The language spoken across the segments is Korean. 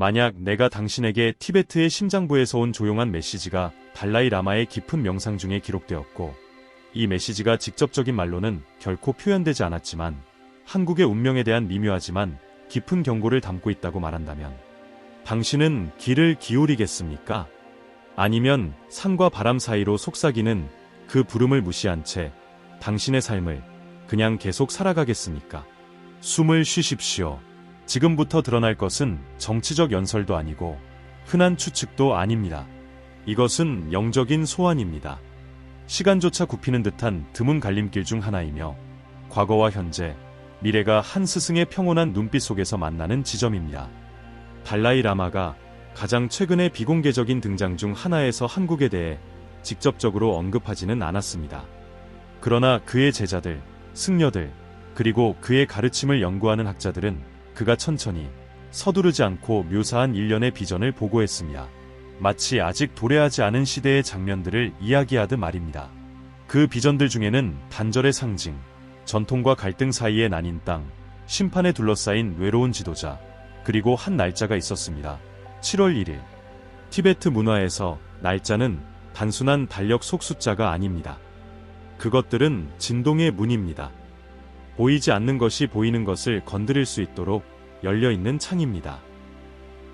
만약 내가 당신에게 티베트의 심장부에서 온 조용한 메시지가 달라이 라마의 깊은 명상 중에 기록되었고, 이 메시지가 직접적인 말로는 결코 표현되지 않았지만, 한국의 운명에 대한 미묘하지만 깊은 경고를 담고 있다고 말한다면, 당신은 귀를 기울이겠습니까? 아니면 산과 바람 사이로 속삭이는 그 부름을 무시한 채 당신의 삶을 그냥 계속 살아가겠습니까? 숨을 쉬십시오. 지금부터 드러날 것은 정치적 연설도 아니고 흔한 추측도 아닙니다. 이것은 영적인 소환입니다. 시간조차 굽히는 듯한 드문 갈림길 중 하나이며 과거와 현재, 미래가 한 스승의 평온한 눈빛 속에서 만나는 지점입니다. 달라이 라마가 가장 최근의 비공개적인 등장 중 하나에서 한국에 대해 직접적으로 언급하지는 않았습니다. 그러나 그의 제자들, 승려들, 그리고 그의 가르침을 연구하는 학자들은 그가 천천히 서두르지 않고 묘사한 일련의 비전을 보고했습니다. 마치 아직 도래하지 않은 시대의 장면들을 이야기하듯 말입니다. 그 비전들 중에는 단절의 상징, 전통과 갈등 사이에 나뉜 땅, 심판에 둘러싸인 외로운 지도자, 그리고 한 날짜가 있었습니다. 7월 1일. 티베트 문화에서 날짜는 단순한 달력 속 숫자가 아닙니다. 그것들은 진동의 문입니다. 보이지 않는 것이 보이는 것을 건드릴 수 있도록 열려 있는 창입니다.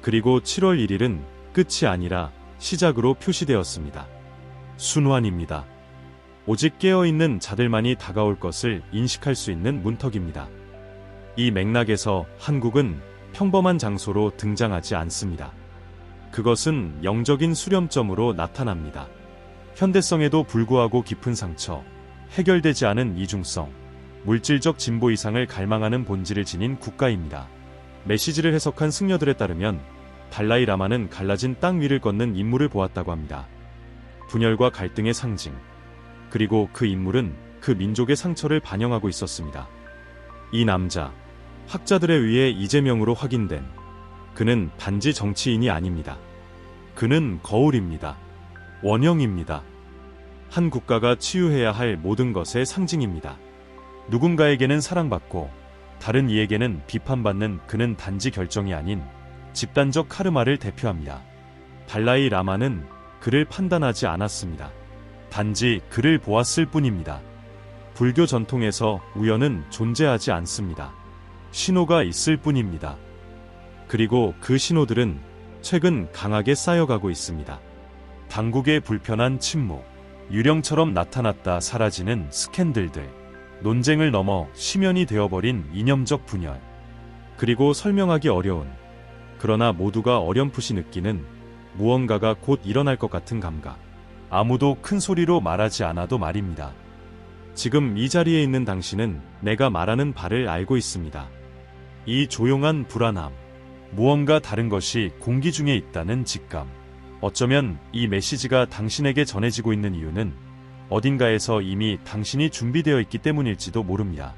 그리고 7월 1일은 끝이 아니라 시작으로 표시되었습니다. 순환입니다. 오직 깨어있는 자들만이 다가올 것을 인식할 수 있는 문턱입니다. 이 맥락에서 한국은 평범한 장소로 등장하지 않습니다. 그것은 영적인 수렴점으로 나타납니다. 현대성에도 불구하고 깊은 상처, 해결되지 않은 이중성, 물질적 진보 이상을 갈망하는 본질을 지닌 국가입니다. 메시지를 해석한 승려들에 따르면 달라이 라마는 갈라진 땅 위를 걷는 인물을 보았다고 합니다. 분열과 갈등의 상징. 그리고 그 인물은 그 민족의 상처를 반영하고 있었습니다. 이 남자, 학자들에 의해 이재명으로 확인된 그는 단지 정치인이 아닙니다. 그는 거울입니다. 원형입니다. 한 국가가 치유해야 할 모든 것의 상징입니다. 누군가에게는 사랑받고 다른 이에게는 비판받는 그는 단지 결정이 아닌 집단적 카르마를 대표합니다. 달라이 라마는 그를 판단하지 않았습니다. 단지 그를 보았을 뿐입니다. 불교 전통에서 우연은 존재하지 않습니다. 신호가 있을 뿐입니다. 그리고 그 신호들은 최근 강하게 쌓여가고 있습니다. 당국의 불편한 침묵, 유령처럼 나타났다 사라지는 스캔들들, 논쟁을 넘어 심연이 되어버린 이념적 분열, 그리고 설명하기 어려운, 그러나 모두가 어렴풋이 느끼는 무언가가 곧 일어날 것 같은 감각. 아무도 큰 소리로 말하지 않아도 말입니다. 지금 이 자리에 있는 당신은 내가 말하는 바를 알고 있습니다. 이 조용한 불안함, 무언가 다른 것이 공기 중에 있다는 직감. 어쩌면 이 메시지가 당신에게 전해지고 있는 이유는 어딘가에서 이미 당신이 준비되어 있기 때문일지도 모릅니다.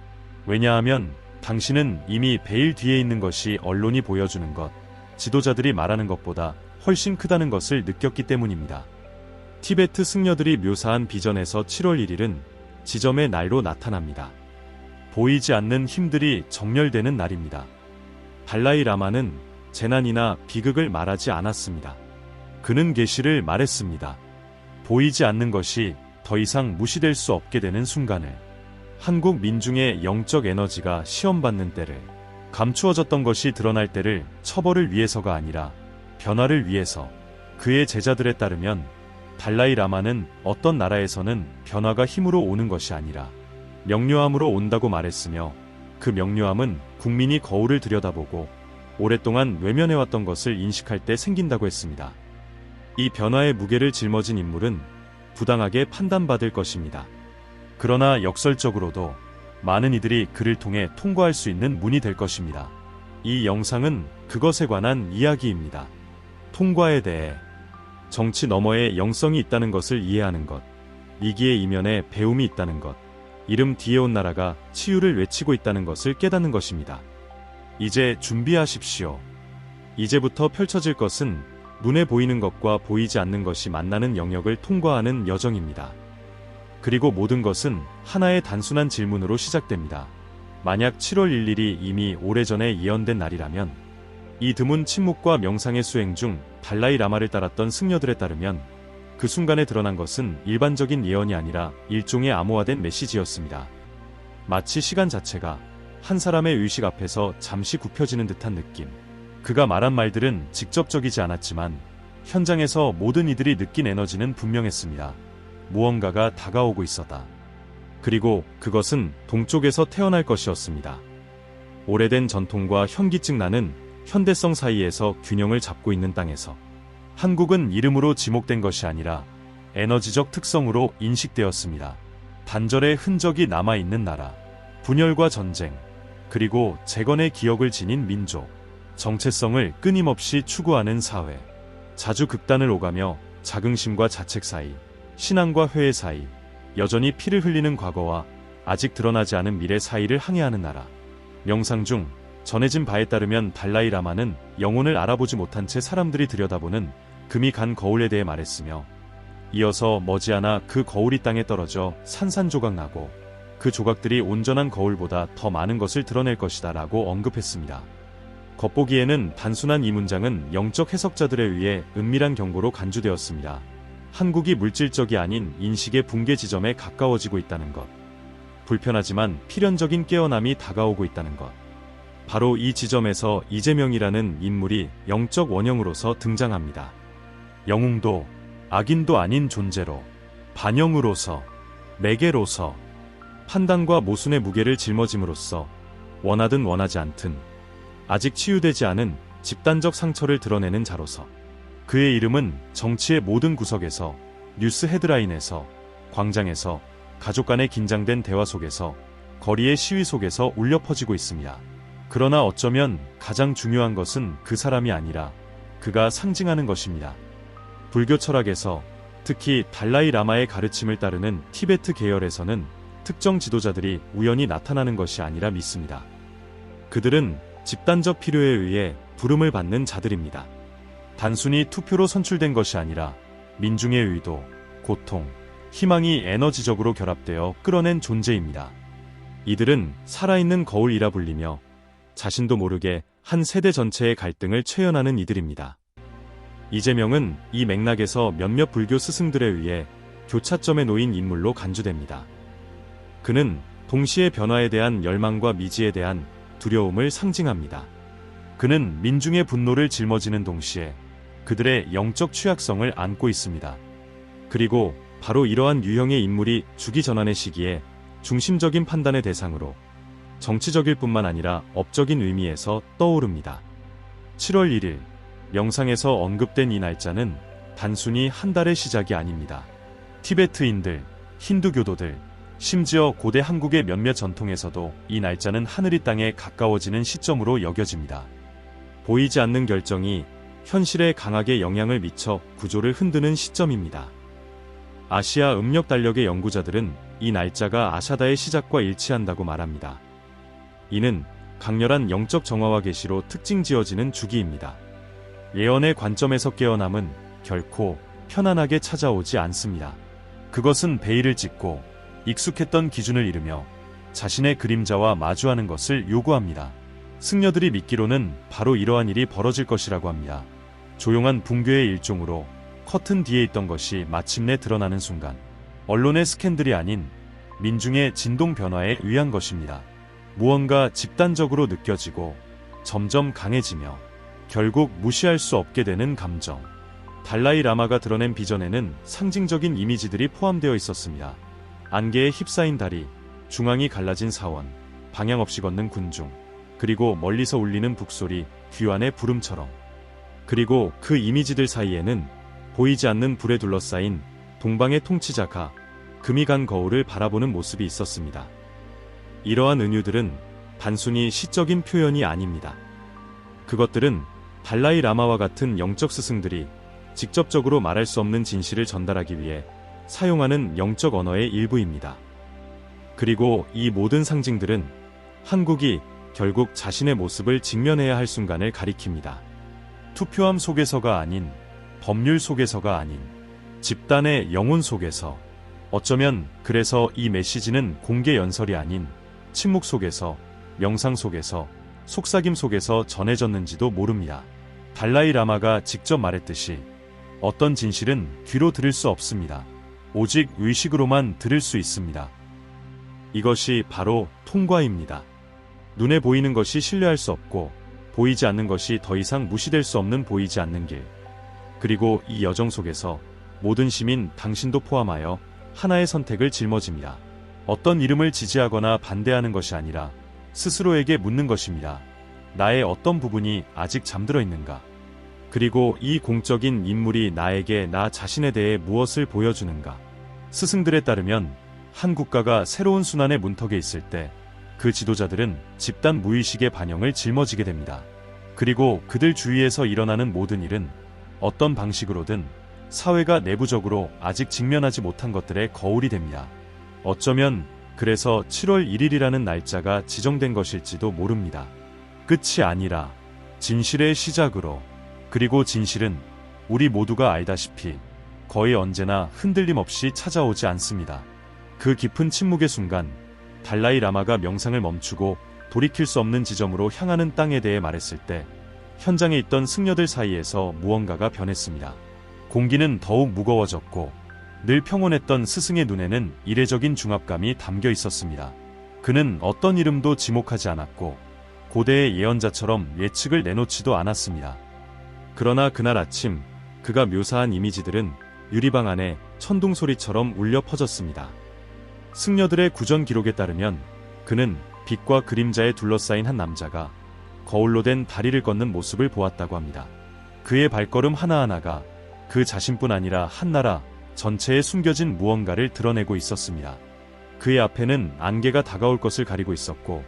왜냐하면 당신은 이미 베일 뒤에 있는 것이 언론이 보여주는 것, 지도자들이 말하는 것보다 훨씬 크다는 것을 느꼈기 때문입니다. 티베트 승려들이 묘사한 비전에서 7월 1일은 지점의 날로 나타납니다. 보이지 않는 힘들이 정렬되는 날입니다. 달라이 라마는 재난이나 비극을 말하지 않았습니다. 그는 계시를 말했습니다. 보이지 않는 것이 더 이상 무시될 수 없게 되는 순간을 한국 민중의 영적 에너지가 시험받는 때를 감추어졌던 것이 드러날 때를 처벌을 위해서가 아니라 변화를 위해서 그의 제자들에 따르면 달라이 라마는 어떤 나라에서는 변화가 힘으로 오는 것이 아니라 명료함으로 온다고 말했으며 그 명료함은 국민이 거울을 들여다보고 오랫동안 외면해왔던 것을 인식할 때 생긴다고 했습니다. 이 변화의 무게를 짊어진 인물은 부당하게 판단받을 것입니다. 그러나 역설적으로도 많은 이들이 그를 통해 통과할 수 있는 문이 될 것입니다. 이 영상은 그것에 관한 이야기입니다. 통과에 대해 정치 너머에 영성이 있다는 것을 이해하는 것, 위기의 이면에 배움이 있다는 것, 이름 뒤에 온 나라가 치유를 외치고 있다는 것을 깨닫는 것입니다. 이제 준비하십시오. 이제부터 펼쳐질 것은 눈에 보이는 것과 보이지 않는 것이 만나는 영역을 통과하는 여정입니다. 그리고 모든 것은 하나의 단순한 질문으로 시작됩니다. 만약 7월 1일이 이미 오래전에 예언된 날이라면 이 드문 침묵과 명상의 수행 중 달라이 라마를 따랐던 승려들에 따르면 그 순간에 드러난 것은 일반적인 예언이 아니라 일종의 암호화된 메시지였습니다. 마치 시간 자체가 한 사람의 의식 앞에서 잠시 굽혀지는 듯한 느낌. 그가 말한 말들은 직접적이지 않았지만 현장에서 모든 이들이 느낀 에너지는 분명했습니다. 무언가가 다가오고 있었다. 그리고 그것은 동쪽에서 태어날 것이었습니다. 오래된 전통과 현기증 나는 현대성 사이에서 균형을 잡고 있는 땅에서 한국은 이름으로 지목된 것이 아니라 에너지적 특성으로 인식되었습니다. 단절의 흔적이 남아있는 나라, 분열과 전쟁, 그리고 재건의 기억을 지닌 민족, 정체성을 끊임없이 추구하는 사회, 자주 극단을 오가며 자긍심과 자책 사이, 신앙과 회의 사이, 여전히 피를 흘리는 과거와 아직 드러나지 않은 미래 사이를 항해하는 나라. 명상 중 전해진 바에 따르면 달라이 라마는 영혼을 알아보지 못한 채 사람들이 들여다보는 금이 간 거울에 대해 말했으며 이어서 머지않아 그 거울이 땅에 떨어져 산산조각 나고 그 조각들이 온전한 거울보다 더 많은 것을 드러낼 것이다 라고 언급했습니다. 겉보기에는 단순한 이 문장은 영적 해석자들에 의해 은밀한 경고로 간주되었습니다. 한국이 물질적이 아닌 인식의 붕괴 지점에 가까워지고 있다는 것. 불편하지만 필연적인 깨어남이 다가오고 있다는 것. 바로 이 지점에서 이재명이라는 인물이 영적 원형으로서 등장합니다. 영웅도 악인도 아닌 존재로 반영으로서 매개로서 판단과 모순의 무게를 짊어짐으로써 원하든 원하지 않든 아직 치유되지 않은 집단적 상처를 드러내는 자로서 그의 이름은 정치의 모든 구석에서 뉴스 헤드라인에서 광장에서 가족 간의 긴장된 대화 속에서 거리의 시위 속에서 울려 퍼지고 있습니다. 그러나 어쩌면 가장 중요한 것은 그 사람이 아니라 그가 상징하는 것입니다. 불교 철학에서 특히 달라이 라마의 가르침을 따르는 티베트 계열에서는 특정 지도자들이 우연히 나타나는 것이 아니라 믿습니다. 그들은 집단적 필요에 의해 부름을 받는 자들입니다. 단순히 투표로 선출된 것이 아니라 민중의 의도, 고통, 희망이 에너지적으로 결합되어 끌어낸 존재입니다. 이들은 살아있는 거울이라 불리며 자신도 모르게 한 세대 전체의 갈등을 최연하는 이들입니다. 이재명은 이 맥락에서 몇몇 불교 스승들에 의해 교차점에 놓인 인물로 간주됩니다. 그는 동시에 변화에 대한 열망과 미지에 대한 두려움을 상징합니다. 그는 민중의 분노를 짊어지는 동시에 그들의 영적 취약성을 안고 있습니다. 그리고 바로 이러한 유형의 인물이 주기 전환의 시기에 중심적인 판단의 대상으로 정치적일 뿐만 아니라 업적인 의미에서 떠오릅니다. 7월 1일 명상에서 언급된 이 날짜는 단순히 한 달의 시작이 아닙니다. 티베트인들, 힌두교도들, 심지어 고대 한국의 몇몇 전통에서도 이 날짜는 하늘이 땅에 가까워지는 시점으로 여겨집니다. 보이지 않는 결정이 현실에 강하게 영향을 미쳐 구조를 흔드는 시점입니다. 아시아 음력 달력의 연구자들은 이 날짜가 아샤다의 시작과 일치한다고 말합니다. 이는 강렬한 영적 정화와 계시로 특징 지어지는 주기입니다. 예언의 관점에서 깨어남은 결코 편안하게 찾아오지 않습니다. 그것은 베일을 찢고 익숙했던 기준을 잃으며 자신의 그림자와 마주하는 것을 요구합니다. 승려들이 믿기로는 바로 이러한 일이 벌어질 것이라고 합니다. 조용한 붕괴의 일종으로 커튼 뒤에 있던 것이 마침내 드러나는 순간 언론의 스캔들이 아닌 민중의 진동 변화에 의한 것입니다. 무언가 집단적으로 느껴지고 점점 강해지며 결국 무시할 수 없게 되는 감정. 달라이 라마가 드러낸 비전에는 상징적인 이미지들이 포함되어 있었습니다. 안개에 휩싸인 다리, 중앙이 갈라진 사원, 방향 없이 걷는 군중, 그리고 멀리서 울리는 북소리, 귀환의 부름처럼. 그리고 그 이미지들 사이에는 보이지 않는 불에 둘러싸인 동방의 통치자가 금이 간 거울을 바라보는 모습이 있었습니다. 이러한 은유들은 단순히 시적인 표현이 아닙니다. 그것들은 달라이 라마와 같은 영적 스승들이 직접적으로 말할 수 없는 진실을 전달하기 위해 사용하는 영적 언어의 일부입니다. 그리고 이 모든 상징들은 한국이 결국 자신의 모습을 직면해야 할 순간을 가리킵니다. 투표함 속에서가 아닌 법률 속에서가 아닌 집단의 영혼 속에서 어쩌면 그래서 이 메시지는 공개 연설이 아닌 침묵 속에서 명상 속에서 속삭임 속에서 전해졌는지도 모릅니다. 달라이 라마가 직접 말했듯이 어떤 진실은 귀로 들을 수 없습니다. 오직 의식으로만 들을 수 있습니다. 이것이 바로 통과입니다. 눈에 보이는 것이 신뢰할 수 없고 보이지 않는 것이 더 이상 무시될 수 없는 보이지 않는 길. 그리고 이 여정 속에서 모든 시민 당신도 포함하여 하나의 선택을 짊어집니다. 어떤 이름을 지지하거나 반대하는 것이 아니라 스스로에게 묻는 것입니다. 나의 어떤 부분이 아직 잠들어 있는가? 그리고 이 공적인 인물이 나에게 나 자신에 대해 무엇을 보여주는가? 스승들에 따르면 한 국가가 새로운 순환의 문턱에 있을 때 그 지도자들은 집단 무의식의 반영을 짊어지게 됩니다. 그리고 그들 주위에서 일어나는 모든 일은 어떤 방식으로든 사회가 내부적으로 아직 직면하지 못한 것들의 거울이 됩니다. 어쩌면 그래서 7월 1일이라는 날짜가 지정된 것일지도 모릅니다. 끝이 아니라 진실의 시작으로 그리고 진실은 우리 모두가 알다시피 거의 언제나 흔들림 없이 찾아오지 않습니다. 그 깊은 침묵의 순간 달라이 라마가 명상을 멈추고 돌이킬 수 없는 지점으로 향하는 땅에 대해 말했을 때 현장에 있던 승려들 사이에서 무언가가 변했습니다. 공기는 더욱 무거워졌고 늘 평온했던 스승의 눈에는 이례적인 중압감이 담겨 있었습니다. 그는 어떤 이름도 지목하지 않았고 고대의 예언자처럼 예측을 내놓지도 않았습니다. 그러나 그날 아침 그가 묘사한 이미지들은 유리방 안에 천둥 소리처럼 울려 퍼졌습니다. 승려들의 구전 기록에 따르면 그는 빛과 그림자에 둘러싸인 한 남자가 거울로 된 다리를 걷는 모습을 보았다고 합니다. 그의 발걸음 하나하나가 그 자신뿐 아니라 한 나라 전체에 숨겨진 무언가를 드러내고 있었습니다. 그의 앞에는 안개가 다가올 것을 가리고 있었고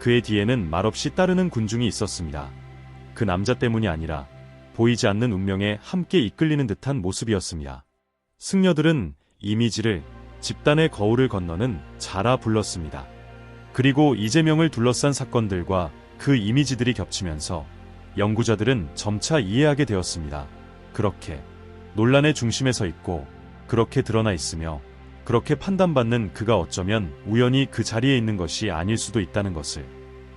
그의 뒤에는 말없이 따르는 군중이 있었습니다. 그 남자 때문이 아니라 보이지 않는 운명에 함께 이끌리는 듯한 모습이었습니다. 승려들은 이미지를 집단의 거울을 건너는 자라 불렀습니다. 그리고 이재명을 둘러싼 사건들과 그 이미지들이 겹치면서 연구자들은 점차 이해하게 되었습니다. 그렇게 논란의 중심에 서 있고 그렇게 드러나 있으며 그렇게 판단받는 그가 어쩌면 우연히 그 자리에 있는 것이 아닐 수도 있다는 것을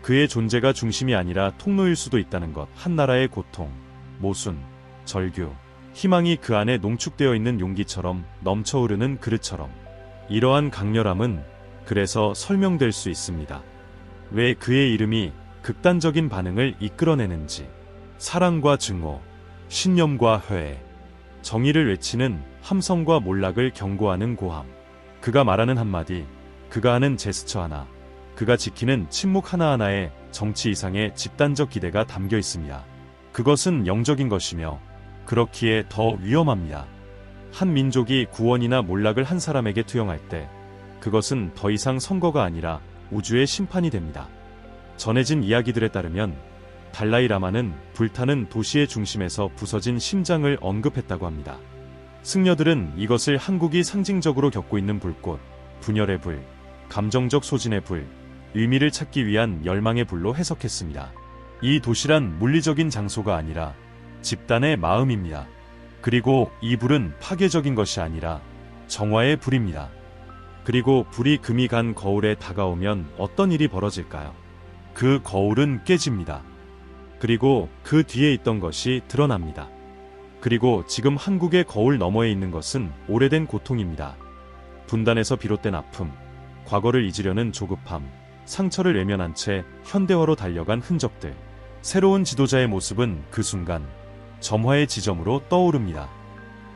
그의 존재가 중심이 아니라 통로일 수도 있다는 것 한 나라의 고통, 모순, 절규, 희망이 그 안에 농축되어 있는 용기처럼 넘쳐흐르는 그릇처럼 이러한 강렬함은 그래서 설명될 수 있습니다. 왜 그의 이름이 극단적인 반응을 이끌어내는지 사랑과 증오, 신념과 회해, 정의를 외치는 함성과 몰락을 경고하는 고함. 그가 말하는 한마디, 그가 하는 제스처 하나, 그가 지키는 침묵 하나하나에 정치 이상의 집단적 기대가 담겨 있습니다. 그것은 영적인 것이며 그렇기에 더 위험합니다. 한 민족이 구원이나 몰락을 한 사람에게 투영할 때 그것은 더 이상 선거가 아니라 우주의 심판이 됩니다. 전해진 이야기들에 따르면 달라이 라마는 불타는 도시의 중심에서 부서진 심장을 언급했다고 합니다. 승려들은 이것을 한국이 상징적으로 겪고 있는 불꽃, 분열의 불, 감정적 소진의 불, 의미를 찾기 위한 열망의 불로 해석했습니다. 이 도시란 물리적인 장소가 아니라 집단의 마음입니다. 그리고 이 불은 파괴적인 것이 아니라 정화의 불입니다. 그리고 불이 금이 간 거울에 다가오면 어떤 일이 벌어질까요? 그 거울은 깨집니다. 그리고 그 뒤에 있던 것이 드러납니다. 그리고 지금 한국의 거울 너머에 있는 것은 오래된 고통입니다. 분단에서 비롯된 아픔, 과거를 잊으려는 조급함, 상처를 외면한 채 현대화로 달려간 흔적들. 새로운 지도자의 모습은 그 순간 점화의 지점으로 떠오릅니다.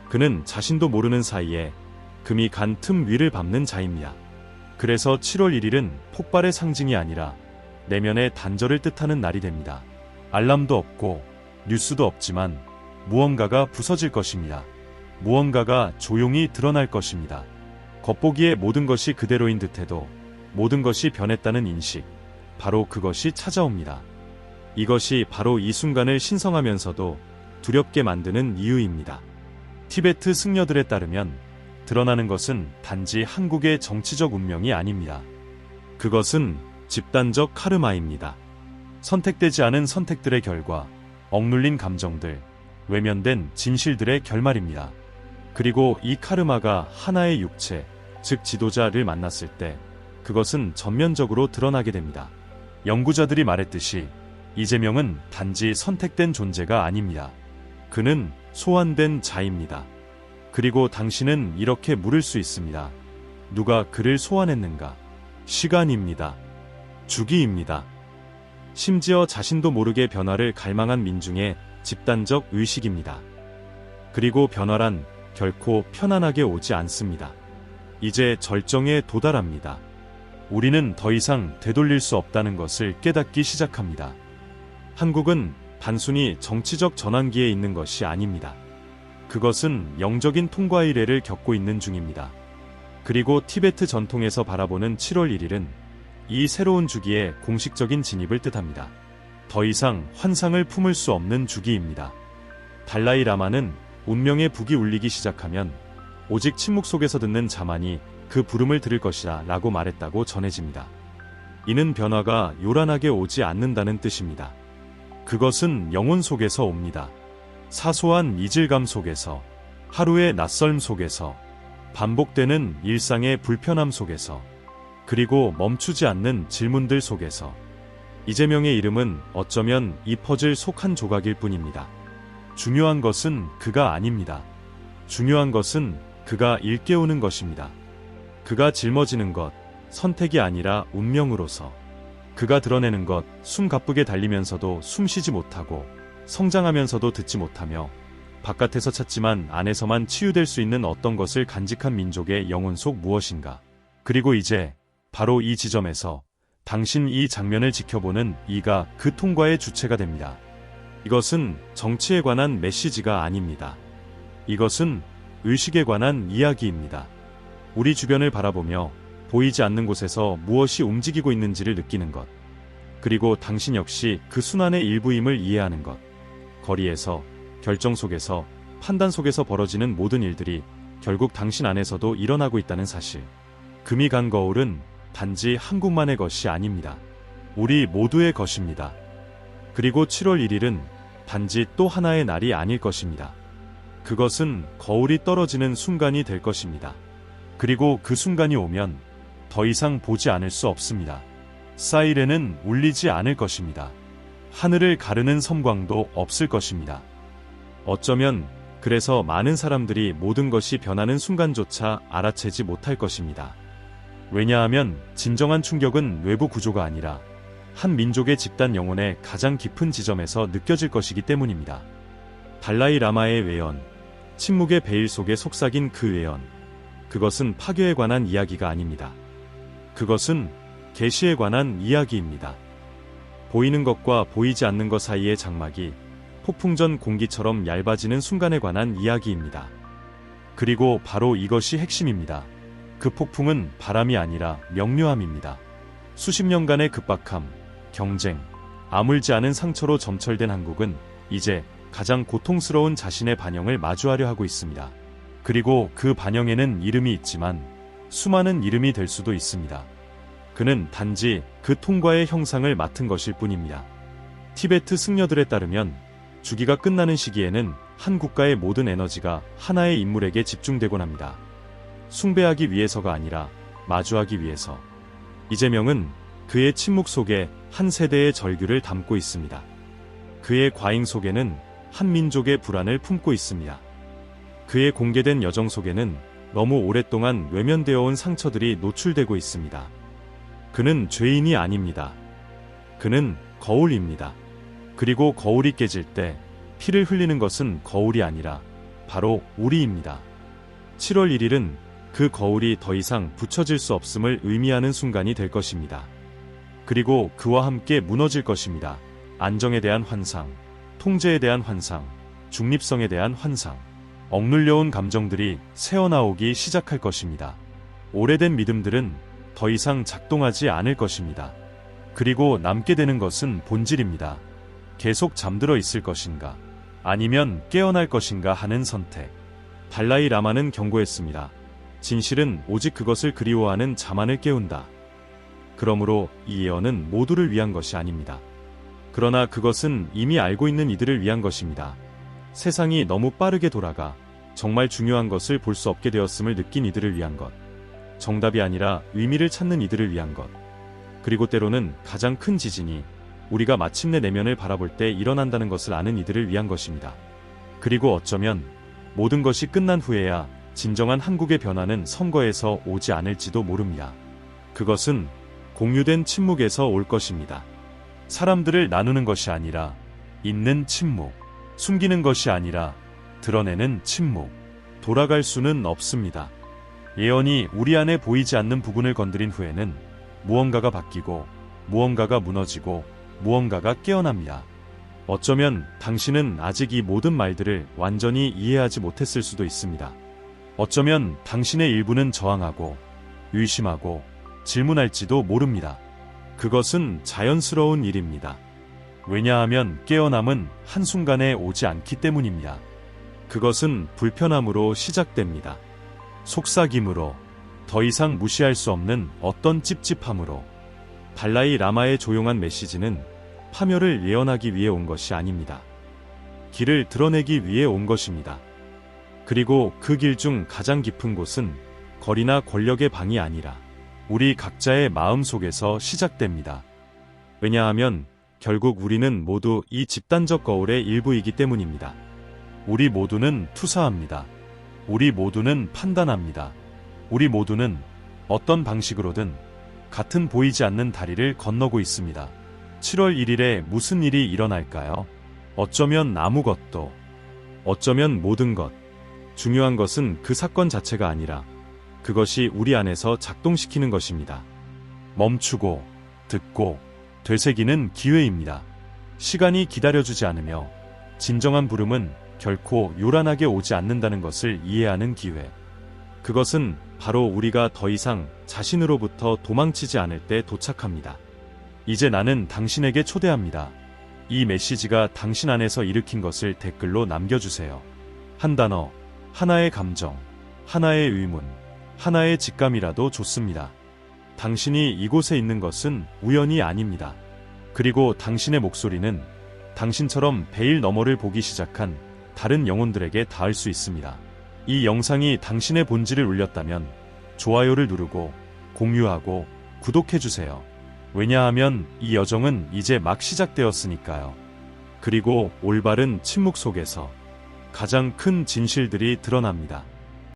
그는 자신도 모르는 사이에 금이 간 틈 위를 밟는 자입니다. 그래서 7월 1일은 폭발의 상징이 아니라 내면의 단절을 뜻하는 날이 됩니다. 알람도 없고 뉴스도 없지만 무언가가 부서질 것입니다. 무언가가 조용히 드러날 것입니다. 겉보기에 모든 것이 그대로인 듯해도 모든 것이 변했다는 인식, 바로 그것이 찾아옵니다. 이것이 바로 이 순간을 신성하면서도 두렵게 만드는 이유입니다. 티베트 승려들에 따르면 드러나는 것은 단지 한국의 정치적 운명이 아닙니다. 그것은 집단적 카르마입니다. 선택되지 않은 선택들의 결과, 억눌린 감정들, 외면된 진실들의 결말입니다. 그리고 이 카르마가 하나의 육체, 즉 지도자를 만났을 때 그것은 전면적으로 드러나게 됩니다. 연구자들이 말했듯이 이재명은 단지 선택된 존재가 아닙니다. 그는 소환된 자입니다. 그리고 당신은 이렇게 물을 수 있습니다. 누가 그를 소환했는가? 시간입니다. 주기입니다. 심지어 자신도 모르게 변화를 갈망한 민중의 집단적 의식입니다. 그리고 변화란 결코 편안하게 오지 않습니다. 이제 절정에 도달합니다. 우리는 더 이상 되돌릴 수 없다는 것을 깨닫기 시작합니다. 한국은 단순히 정치적 전환기에 있는 것이 아닙니다. 그것은 영적인 통과 이래를 겪고 있는 중입니다. 그리고 티베트 전통에서 바라보는 7월 1일은 이 새로운 주기의 공식적인 진입을 뜻합니다. 더 이상 환상을 품을 수 없는 주기입니다. 달라이 라마는 운명의 북이 울리기 시작하면 오직 침묵 속에서 듣는 자만이 그 부름을 들을 것이다 라고 말했다고 전해집니다. 이는 변화가 요란하게 오지 않는다는 뜻입니다. 그것은 영혼 속에서 옵니다. 사소한 이질감 속에서, 하루의 낯설m 속에서, 반복되는 일상의 불편함 속에서, 그리고 멈추지 않는 질문들 속에서, 이재명의 이름은 어쩌면 이 퍼즐 속 한 조각일 뿐입니다. 중요한 것은 그가 아닙니다. 중요한 것은 그가 일깨우는 것입니다. 그가 짊어지는 것, 선택이 아니라 운명으로서. 그가 드러내는 것, 숨 가쁘게 달리면서도 숨 쉬지 못하고, 성장하면서도 듣지 못하며, 바깥에서 찾지만 안에서만 치유될 수 있는 어떤 것을 간직한 민족의 영혼 속 무엇인가. 그리고 이제, 바로 이 지점에서, 당신 이 장면을 지켜보는 이가 그 통과의 주체가 됩니다. 이것은 정치에 관한 메시지가 아닙니다. 이것은 의식에 관한 이야기입니다. 우리 주변을 바라보며 보이지 않는 곳에서 무엇이 움직이고 있는지를 느끼는 것. 그리고 당신 역시 그 순환의 일부임을 이해하는 것. 거리에서, 결정 속에서, 판단 속에서 벌어지는 모든 일들이 결국 당신 안에서도 일어나고 있다는 사실. 금이 간 거울은 단지 한국만의 것이 아닙니다. 우리 모두의 것입니다. 그리고 7월 1일은 단지 또 하나의 날이 아닐 것입니다. 그것은 거울이 떨어지는 순간이 될 것입니다. 그리고 그 순간이 오면 더 이상 보지 않을 수 없습니다. 사이렌은 울리지 않을 것입니다. 하늘을 가르는 섬광도 없을 것입니다. 어쩌면 그래서 많은 사람들이 모든 것이 변하는 순간조차 알아채지 못할 것입니다. 왜냐하면 진정한 충격은 외부 구조가 아니라 한 민족의 집단 영혼의 가장 깊은 지점에서 느껴질 것이기 때문입니다. 달라이 라마의 외연, 침묵의 베일 속에 속삭인 그 외연, 그것은 파괴에 관한 이야기가 아닙니다. 그것은 계시에 관한 이야기입니다. 보이는 것과 보이지 않는 것 사이의 장막이 폭풍 전 공기처럼 얇아지는 순간에 관한 이야기입니다. 그리고 바로 이것이 핵심입니다. 그 폭풍은 바람이 아니라 명료함입니다. 수십 년간의 급박함, 경쟁, 아물지 않은 상처로 점철된 한국은 이제 가장 고통스러운 자신의 반영을 마주하려 하고 있습니다. 그리고 그 반영에는 이름이 있지만 수많은 이름이 될 수도 있습니다. 그는 단지 그 통과의 형상을 맡은 것일 뿐입니다. 티베트 승려들에 따르면 주기가 끝나는 시기에는 한 국가의 모든 에너지가 하나의 인물에게 집중되곤 합니다. 숭배하기 위해서가 아니라 마주하기 위해서. 이재명은 그의 침묵 속에 한 세대의 절규를 담고 있습니다. 그의 과잉 속에는 한 민족의 불안을 품고 있습니다. 그의 공개된 여정 속에는 너무 오랫동안 외면되어 온 상처들이 노출되고 있습니다. 그는 죄인이 아닙니다. 그는 거울입니다. 그리고 거울이 깨질 때 피를 흘리는 것은 거울이 아니라 바로 우리입니다. 7월 1일은 그 거울이 더 이상 붙여질 수 없음을 의미하는 순간이 될 것입니다. 그리고 그와 함께 무너질 것입니다. 안정에 대한 환상, 통제에 대한 환상, 중립성에 대한 환상, 억눌려온 감정들이 새어나오기 시작할 것입니다. 오래된 믿음들은 더 이상 작동하지 않을 것입니다. 그리고 남게 되는 것은 본질입니다. 계속 잠들어 있을 것인가, 아니면 깨어날 것인가 하는 선택. 달라이 라마는 경고했습니다. 진실은 오직 그것을 그리워하는 자만을 깨운다. 그러므로 이 예언은 모두를 위한 것이 아닙니다. 그러나 그것은 이미 알고 있는 이들을 위한 것입니다. 세상이 너무 빠르게 돌아가 정말 중요한 것을 볼 수 없게 되었음을 느낀 이들을 위한 것. 정답이 아니라 의미를 찾는 이들을 위한 것. 그리고 때로는 가장 큰 지진이 우리가 마침내 내면을 바라볼 때 일어난다는 것을 아는 이들을 위한 것입니다. 그리고 어쩌면 모든 것이 끝난 후에야 진정한 한국의 변화는 선거에서 오지 않을지도 모릅니다. 그것은 공유된 침묵에서 올 것입니다. 사람들을 나누는 것이 아니라 있는 침묵, 숨기는 것이 아니라 드러내는 침묵. 돌아갈 수는 없습니다. 예언이 우리 안에 보이지 않는 부분을 건드린 후에는 무언가가 바뀌고 무언가가 무너지고 무언가가 깨어납니다. 어쩌면 당신은 아직 이 모든 말들을 완전히 이해하지 못했을 수도 있습니다. 어쩌면 당신의 일부는 저항하고 의심하고 질문할지도 모릅니다. 그것은 자연스러운 일입니다. 왜냐하면 깨어남은 한순간에 오지 않기 때문입니다. 그것은 불편함으로 시작됩니다. 속삭임으로, 더 이상 무시할 수 없는 어떤 찝찝함으로, 달라이 라마의 조용한 메시지는 파멸을 예언하기 위해 온 것이 아닙니다. 길을 드러내기 위해 온 것입니다. 그리고 그 길 중 가장 깊은 곳은 거리나 권력의 방이 아니라 우리 각자의 마음 속에서 시작됩니다. 왜냐하면 결국 우리는 모두 이 집단적 거울의 일부이기 때문입니다. 우리 모두는 투사합니다. 우리 모두는 판단합니다. 우리 모두는 어떤 방식으로든 같은 보이지 않는 다리를 건너고 있습니다. 7월 1일에 무슨 일이 일어날까요? 어쩌면 아무것도, 어쩌면 모든 것. 중요한 것은 그 사건 자체가 아니라 그것이 우리 안에서 작동시키는 것입니다. 멈추고, 듣고, 되새기는 기회입니다. 시간이 기다려주지 않으며 진정한 부름은 결코 요란하게 오지 않는다는 것을 이해하는 기회. 그것은 바로 우리가 더 이상 자신으로부터 도망치지 않을 때 도착합니다. 이제 나는 당신에게 초대합니다. 이 메시지가 당신 안에서 일으킨 것을 댓글로 남겨주세요. 한 단어, 하나의 감정, 하나의 의문, 하나의 직감이라도 좋습니다. 당신이 이곳에 있는 것은 우연이 아닙니다. 그리고 당신의 목소리는 당신처럼 베일 너머를 보기 시작한 다른 영혼들에게 닿을 수 있습니다. 이 영상이 당신의 본질을 울렸다면 좋아요를 누르고 공유하고 구독해주세요. 왜냐하면 이 여정은 이제 막 시작되었으니까요. 그리고 올바른 침묵 속에서 가장 큰 진실들이 드러납니다.